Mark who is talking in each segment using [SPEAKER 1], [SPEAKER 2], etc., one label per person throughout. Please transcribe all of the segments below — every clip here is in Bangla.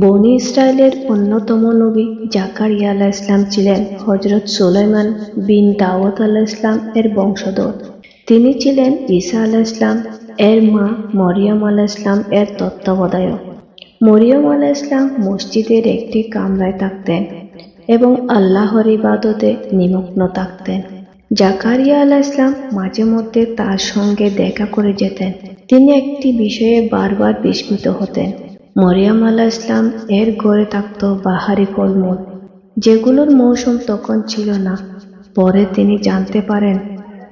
[SPEAKER 1] বনি ইসরায়েলের অন্যতম নবী জাকারিয়া আলাহ ইসলাম ছিলেন হজরত সুলাইমান বিন দাওয়াত আলাহ ইসলাম এর বংশধর। তিনি ছিলেন ঈসা আলাহ ইসলাম এর মা মরিয়ম আলাহ ইসলাম এর তত্ত্বাবধায়ক। মরিয়ম আলাহ ইসলাম মসজিদের একটি কামরায় থাকতেন এবং আল্লাহর ইবাদতে নিমগ্ন থাকতেন। জাকারিয়া আলাহ ইসলাম মাঝে মধ্যে তার সঙ্গে দেখা করে যেতেন। তিনি একটি বিষয়ে বারবার বিস্মিত হতেন। মরিয়াম আলাহ ইসলাম এর ঘরে থাকত বাহারি ফলমূল। যেগুলোর মৌসুম তখন ছিল না। পরে তিনি জানতে পারেন,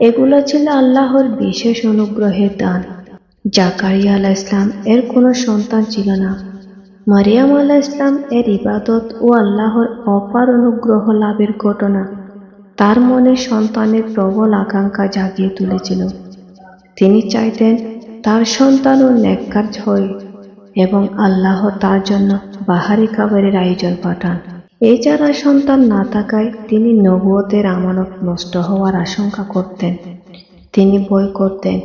[SPEAKER 1] এগুলো ছিল আল্লাহর বিশেষ অনুগ্রহের দান। জাকারিয়া আলাহ ইসলাম এর কোনো সন্তান ছিল না। মারিয়াম আলাহ ইসলাম এর ইবাদত ও আল্লাহর অপার অনুগ্রহ লাভের ঘটনা তার মনে সন্তানের প্রবল আকাঙ্ক্ষা জাগিয়ে তুলেছিল। তিনি চাইতেন তার সন্তানও নেককার হয়। এবং আল্লাহ তার জন্য বাহারি খাবারের আয়োজন পাঠান। এছাড়া সন্তান না থাকায় তিনি নবুয়তের আমানত নষ্ট হওয়ার আশঙ্কা করতেন। তিনি ভয় করতেন,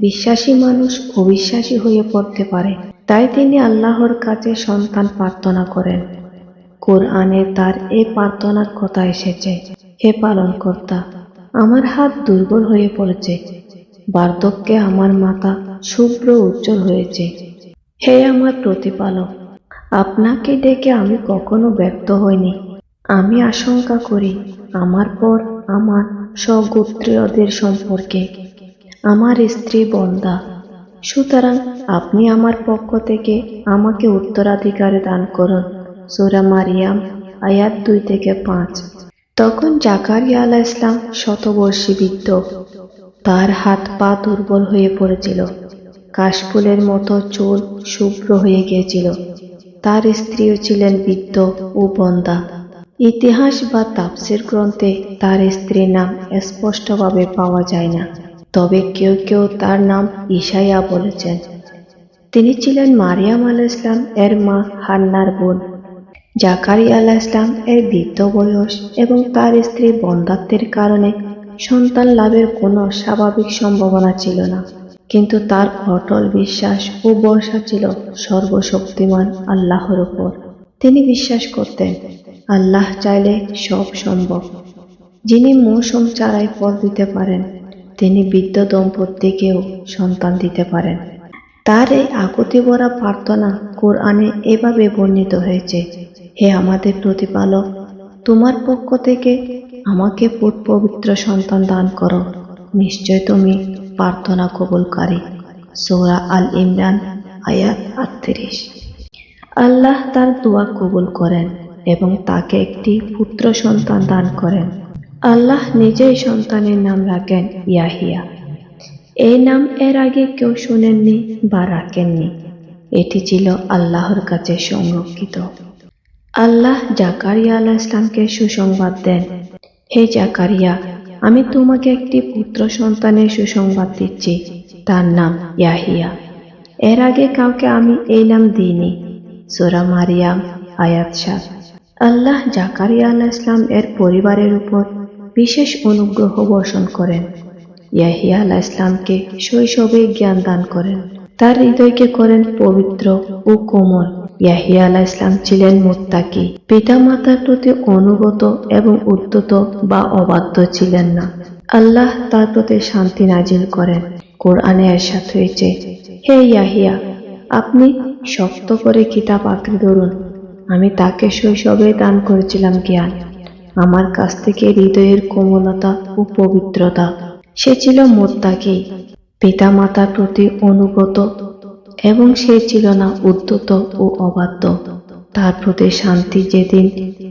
[SPEAKER 1] বিশ্বাসী মানুষ অবিশ্বাসী হয়ে পড়তে পারে। তাই তিনি আল্লাহর কাছে সন্তান প্রার্থনা করেন। কোরআনে তার এ প্রার্থনার কথা এসেছে, হে পালনকর্তা, আমার হাত দুর্বল হয়ে পড়েছে, বার্ধক্যে আমার মাথা শুভ্র উজ্জ্বল হয়েছে। হে আমার প্রতিপালক, আপনাকে ডেকে আমি কখনো ব্যক্ত হইনি। আমি আশঙ্কা করি আমার পর আমার স্বগোত্রীয়দের সম্পর্কে। আমার স্ত্রী বন্দা, সুতরাং আপনি আমার পক্ষ থেকে আমাকে উত্তরাধিকার দান করুন। সুরা মারিয়াম, আয়াত দুই থেকে পাঁচ। তখন জাকারিয়া আলাহ ইসলাম শতবর্ষী বৃদ্ধ তার হাত পা দুর্বল হয়ে পড়েছিল। কাশফুলের মতো চুল শুভ্র হয়ে গিয়েছিল। তার স্ত্রীও ছিলেন বৃদ্ধ ও বন্দা। ইতিহাস বা তাপসের গ্রন্থে তার স্ত্রীর নাম স্পষ্টভাবে পাওয়া যায় না, তবে কেউ কেউ তার নাম ঈশাইয়া বলেছেন। তিনি ছিলেন মারিয়াম আল ইসলাম এর মা হান্নার বোন। জাকারিয়া আলাহ ইসলাম এর বৃদ্ধ বয়স এবং তার স্ত্রী বন্ধাত্বের কারণে সন্তান লাভের কোনো স্বাভাবিক সম্ভাবনা ছিল না। কিন্তু তার অটল বিশ্বাস ও ভরসা ছিল সর্বশক্তিমান আল্লাহর উপর। তিনি বিশ্বাস করতেন, আল্লাহ চাইলে সব সম্ভব। যিনি মৌসুম ছাড়াই ফল দিতে পারেন, তিনি বৃদ্ধ দম্পতিকেও সন্তান দিতে পারেন। তার এই আকুতি ভরা প্রার্থনা কোরআনে এভাবে বর্ণিত হয়েছে, হে আমাদের প্রতিপালক, তোমার পক্ষ থেকে আমাকে পবিত্র সন্তান দান করো। নিশ্চয় তুমি প্রার্থনা কবুলকারী। সৌরা আল ইমরান, আয়াত আটত্রিশ। আল্লাহ তার দোয়া কবুল করেন এবং তাকে একটি পুত্র সন্তান দান করেন। আল্লাহ নিজেই সন্তানের নাম রাখেন ইয়াহিয়া। এই নাম এর আগে কেউ শোনেননি বা রাখেননি। এটি ছিল আল্লাহর কাছে সংরক্ষিত। আল্লাহ জাকারিয়া আলাহ ইসলামকে সুসংবাদ দেন। হে জাকারিয়া আমি তোমাকে একটি পুত্র সন্তানের সুসংবাদ দিচ্ছি। তার নাম ইয়াহিয়া। এর আগে কাউকে আমি এই নাম দিইনি। সোরা মারিয়াম, আয়াত সাত। আল্লাহ জাকারিয়া আলাহ ইসলাম এর পরিবারের উপর বিশেষ অনুগ্রহ বর্ষণ করেন। ইয়াহিয়া আলাহ ইসলামকে শৈশবে জ্ঞান দান করেন। তার হৃদয়কে করেন পবিত্র ও কোমল। ইয়াহিয়া আলাহ ইসলাম ছিলেন মুত্তাকি। পিতা মাতার প্রতি অনুগত এবং উদ্যত বা অবাধ্য ছিলেন না। আল্লাহ তার প্রতি শান্তি নাজিল করেন। কোরআনে এরশাদ হয়েছে, হে ইয়াহিয়া, আপনি শক্ত করে কিতাব আঁকড়ে ধরুন। আমি তাকে শৈশবে দান করেছিলাম জ্ঞান। আমার কাছ থেকে হৃদয়ের কোমলতা ও পবিত্রতা। সে ছিল মোত্তাকি। পিতা মাতার প্রতি অনুগত এবং সে ছিল না উদ্যত ও অবাধ্য। তার প্রতি শান্তি যেদিন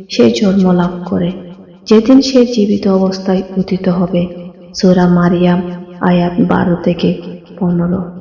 [SPEAKER 1] সে জন্ম লাভ করে, যেদিন সে জীবিত অবস্থায় উদিত হবে। সোরা মারিয়াম আয়াত বারো থেকে পনেরো।